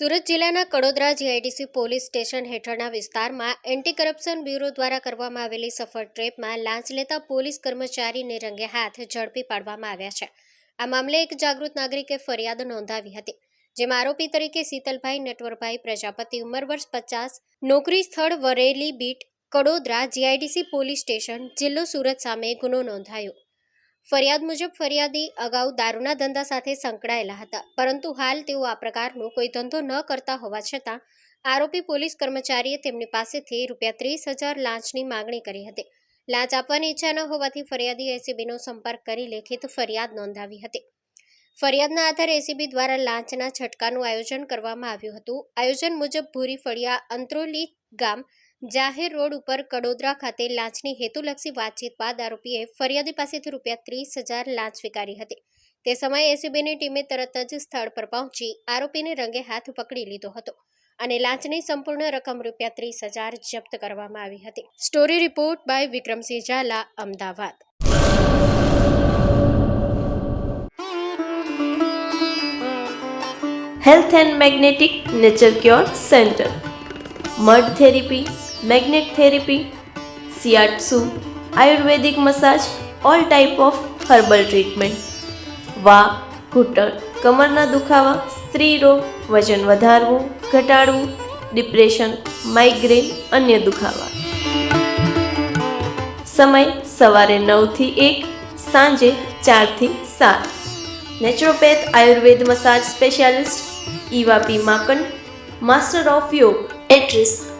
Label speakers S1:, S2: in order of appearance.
S1: સુરત જિલ્લાના Kadodara GIDC police station હેઠળના વિસ્તારમાં એન્ટી કરપ્શન બ્યુરો દ્વારા કરવામાં આવેલી સફળ ટ્રેપમાં લાંચ લેતા પોલીસ કર્મચારીને રંગે હાથ ઝડપી પાડવામાં આવ્યા છે. આ મામલે એક જાગૃત નાગરિકે ફરિયાદ નોંધાવી હતી, જેમાં આરોપી તરીકે શીતલભાઈ નટવરભાઈ, પ્રજાપતિ ઉંમર વર્ષ પચાસ, નોકરી સ્થળ Vareli beat, Kadodara GIDC police station, જિલ્લો સુરત સામે ગુનો નોંધાયો. ફરિયાદ મુજબ ફરિયાદી અગાઉ દારૂના ધંધા સાથે સંકળાયેલા હતા. પરંતુ હાલ તેઓ આ પ્રકારનો કોઈ ધંધો ન કરતા હોવા છતાં આરોપી પોલીસ કર્મચારીએ તેમની પાસેથી રૂપિયા ત્રીસ હજાર લાંચની માગણી કરી હતી. લાંચ આપવાની ઈચ્છા ન હોવાથી ફરિયાદી એસીબીનો સંપર્ક કરી લેખિત ફરિયાદ નોંધાવી હતી. ફરિયાદના આધારે એસીબી દ્વારા લાંચના છટકાનું આયોજન કરવામાં આવ્યું હતું. આયોજન મુજબ ભૂરી ફળિયા અંત્રોલી ગામ જાહેર રોડ ઉપર કડોદરા ખાતે લાંચની હેતુલક્ષી વાતચીત બાદ આરોપીએ ફરિયાદી પાસેથી રૂપિયા ત્રીસ હજાર લાંચ સ્વીકારી હતી. તે સમયે એસીબીની ટીમે તરત જ સ્થળ પર પહોંચી આરોપીને રંગે હાથ પકડી લીધો હતો અને લાંચની સંપૂર્ણ રકમ રૂપિયા ત્રીસ હજાર જપ્ત કરવામાં આવી હતી. Story report by Vikramsinh Zala, Ahmedabad.
S2: Health and magnetic nature cure centre. Mud therapy magnet therapy shiatsu Ayurvedic massage all type of herbal treatment વા ઘૂંટણ કમરના દુખાવા સ્ત્રી રોગ વજન વધારવું ઘટાડવું ડિપ્રેશન માઇગ્રેન અન્ય દુખાવા સમય સવારે નવથી એક સાંજે ચારથી સાત naturopath Ayurveda massage specialist Eva P Makand master of yoga address